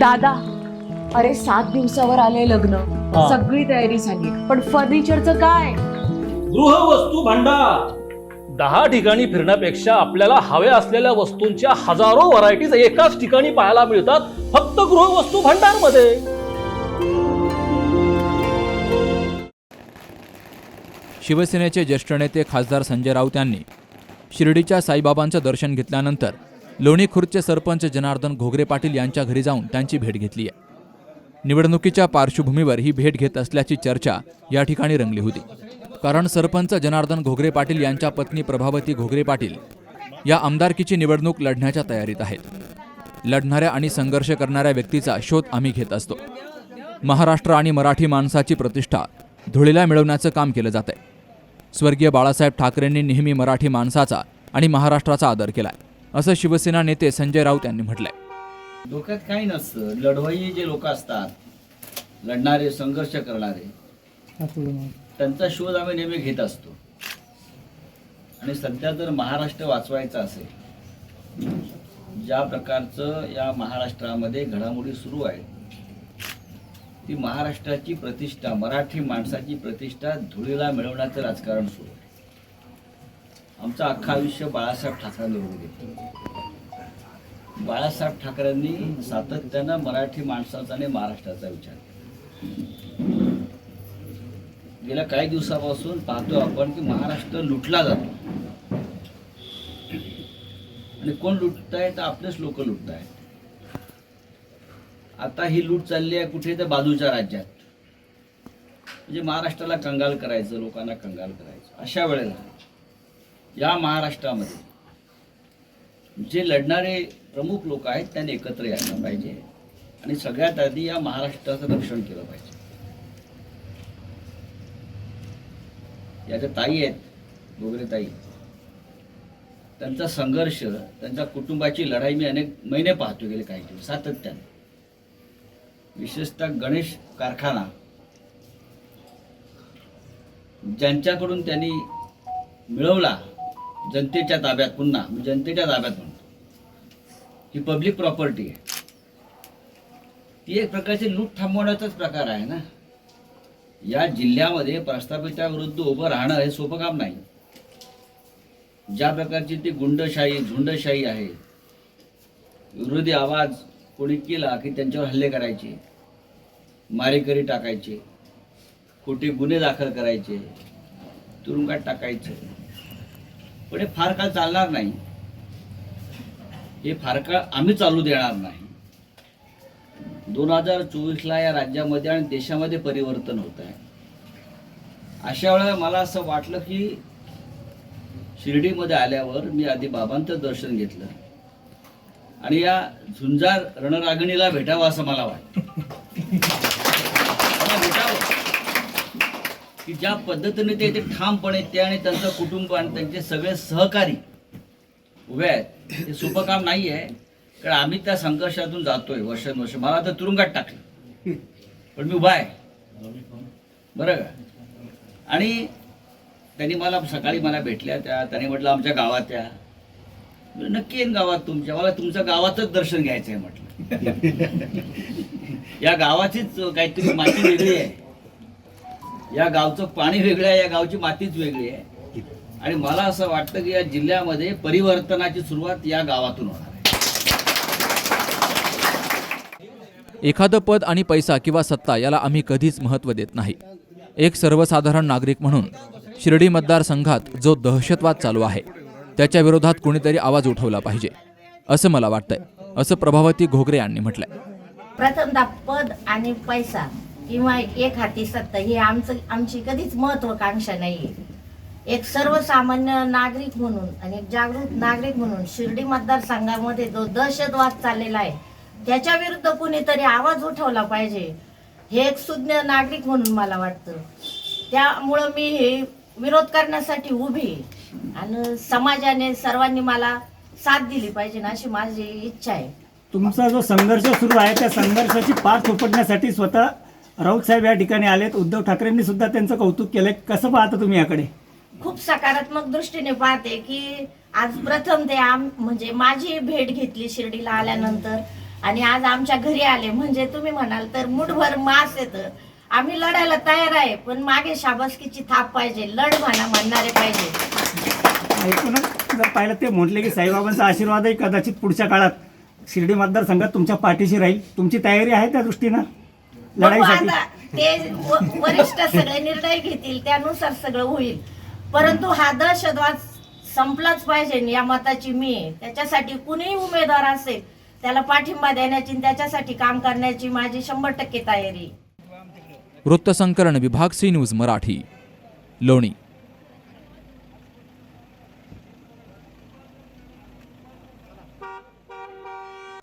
दादा अरे सात दिवसावर आले लग्न. हा. सगळी तयारी झाली. पण फर्निचरचं काय? गृहवस्तू भांडार. दहा ठिकाणी फिरण्यापेक्षा आपल्याला हव्या असलेल्या वस्तूंच्या हजारो व्हरायटीज एकाच ठिकाणी पाहायला मिळतात फक्त गृहवस्तू भांडारमध्ये. शिवसेनेचे ज्येष्ठ नेते खासदार संजय राऊत यांनी शिर्डीच्या साईबाबांचं दर्शन घेतल्यानंतर लोणी खुर्दचे सरपंच जनार्दन घोगरे पाटील यांच्या घरी जाऊन त्यांची भेट घेतली आहे. निवडणुकीच्या पार्श्वभूमीवर ही भेट घेत असल्याची चर्चा या ठिकाणी रंगली होती. कारण सरपंच जनार्दन घोगरे पाटील यांच्या पत्नी प्रभावती घोगरे पाटील या आमदारकीची निवडणूक लढण्याच्या तयारीत आहेत. लढणाऱ्या आणि संघर्ष करणाऱ्या व्यक्तीचा शोध आम्ही घेत असतो. महाराष्ट्र आणि मराठी माणसाची प्रतिष्ठा धुळीला मिळवण्याचं काम केलं जात आहे स्वर्गीय बाळासाहेब ठाकरेंनी नेहमी मराठी माणसाचा आणि महाराष्ट्राचा आदर केला आहे असं शिवसेना नेते संजय राऊत यांनी म्हटलंय. डोक्यात काही नसतं. लढवई जे लोक असतात लढणारे संघर्ष करणारे त्यांचा शोध आम्ही नेहमी घेत असतो. आणि सध्या जर महाराष्ट्र वाचवायचा असेल ज्या प्रकारचं या महाराष्ट्रामध्ये घडामोडी सुरू आहे ती महाराष्ट्राची प्रतिष्ठा मराठी माणसाची प्रतिष्ठा धुळीला मिळवण्याचं राजकारण सुरू आहे. आमचं अख्खं आयुष्य बाळासाहेब ठाकरेंबरोबर गेलं बाळासाहेब ठाकरेंनी सातत्यानं मराठी माणसाचा आणि महाराष्ट्राचा विचार गेल्या काही दिवसापासून पाहतो आपण की महाराष्ट्र लुटला जातो. आणि कोण लुटताय तर आपलेच लोक लुटतायत. आता ही लूट चालली आहे कुठे तर बाजूच्या राज्यात. म्हणजे महाराष्ट्राला कंगाल करायचं लोकांना कंगाल करायचं. अशा वेळेला या महाराष्ट्रामध्ये. जे लढणारे प्रमुख लोक आहेत त्यांनी एकत्र यायला पाहिजे. आणि सगळ्यात आधी या महाराष्ट्राचं रक्षण केलं पाहिजे. याच्या ताई आहेत गोगरे ताई त्यांचा संघर्ष त्यांच्या कुटुंबाची लढाई मी अनेक महिने पाहतो गेले काही दिवस सातत्याने. विशेषतः गणेश कारखाना. ज्यांच्याकडून त्यांनी मिळवला जनतेच्या ताब्यात पुन्हा म्हणजे जनतेच्या ताब्यात म्हणतो ही पब्लिक प्रॉपर्टी आहे. ती एक प्रकारची लूट थांबवण्याचाच प्रकार आहे ना. या जिल्ह्यामध्ये प्रस्थापिता विरुद्ध उभं राहणं हे सोपं काम नाही. ज्या प्रकारची ती गुंडशाही झुंडशाही आहे विरोधी आवाज कोणी केला की त्यांच्यावर हल्ले करायचे मारेकरी टाकायचे खोटे गुन्हे दाखल करायचे तुरुंगात टाकायचे. पण हे फार काळ चालणार नाही. हे फार काळ आम्ही चालू देणार नाही. दोन हजार चोवीसला या राज्यामध्ये आणि देशामध्ये परिवर्तन होत आहे. अशा वेळेला मला असं वाटलं की शिर्डीमध्ये आल्यावर मी आधी बाबांचं दर्शन घेतलं. आणि या झुंजार रणरागिणीला भेटावं असं मला वाटतं मला भेटावं की ज्या पद्धतीने ते इथे ठामपणे ते आणि त्यांचं कुटुंब आणि त्यांचे सगळे सहकारी उभे आहेत हे सोपं काम नाही आहे कारण आम्ही त्या संघर्षातून जातोय वर्षानुवर्ष. मला तर तुरुंगात टाकलं. पण मी उभा आहे. बरं का? आणि त्यांनी मला सकाळी मला भेटल्या त्या त्यांनी म्हटलं आमच्या गावात या. नक्की येईन गावात तुमच्या. मला तुमच्या गावातच दर्शन घ्यायचं आहे म्हटलं. या गावाचीच काहीतरी माती वेगळी आहे. या गावचं पाणी वेगळं आहे या गावची मातीच वेगळी आहे. आणि मला असं वाटतं की या जिल्ह्यामध्ये परिवर्तनाची सुरुवात या गावातून होणार आहे. एखादं पद आणि पैसा किंवा सत्ता याला आम्ही कधीच महत्त्व देत नाही. एक सर्वसाधारण नागरिक म्हणून शिर्डी मतदारसंघात जो दहशतवाद चालू आहे त्याच्या विरोधात कुणीतरी आवाज उठवला पाहिजे असं मला वाटतंय असं प्रभावती घोगरे यांनी म्हटलंय. प्रथमतः पद आणि पैसा. किंवा एक हाती सत्ता ही आमचं आमची कधीच महत्वाकांक्षा नाही एक सर्वसामान्य नागरिक म्हणून आणि एक जागृत नागरिक म्हणून शिर्डी मतदारसंघामध्ये जो दहशतवाद चाललेला आहे त्याच्या विरुद्ध कुणीतरी आवाज उठवला पाहिजे हे एक सुज्ञ नागरिक म्हणून मला वाटतं. त्यामुळं मी हे विरोध करण्यासाठी उभी आणि समाजाने सर्वांनी मला साथ दिली पाहिजे ना अशी माझी इच्छा आहे. तुमचा जो संघर्ष सुरू आहे त्या संघर्षाची पाठ थोपटण्यासाठी स्वतः राऊत साहेब या ठिकाणी आलेत. उद्धव ठाकरेंनी सुद्धा त्यांचं कौतुक केलंय. कसं पाहता तुम्ही याकडे? खूप सकारात्मक दृष्टीने पाहते की आज प्रथम ते आम म्हणजे माझी भेट घेतली शिर्डीला आल्यानंतर आणि आज आमच्या घरी आले. म्हणजे तुम्ही म्हणाल तर मुठभर मास येतं. आम्ही लढायला तयार आहे पण मागे शाबासकीची थाप पाहिजे. लढ म्हणा म्हणणारे पाहिजे. एकूणच जर पाहिलं ते म्हटले की साईबाबांचा आशीर्वादही कदाचित पुढच्या काळात शिर्डी मतदारसंघात तुमच्या पाठीशी राहील. तुमची तयारी आहे त्या दृष्टीनं? बघू लढाईसाठी आता ते व- वरिष्ठ सगळे निर्णय घेतील त्यानुसार सगळं होईल परंतु हा दहशतवाद संपलाच पाहिजे या मताची मी आहे. त्याच्यासाठी कुणीही उमेदवार असेल त्याला पाठिंबा देण्याची आणि त्याच्यासाठी काम करण्याची माझी शंभर टक्के तयारी आहे. वृत्तसंकलन विभाग सी न्यूज मराठी लोणी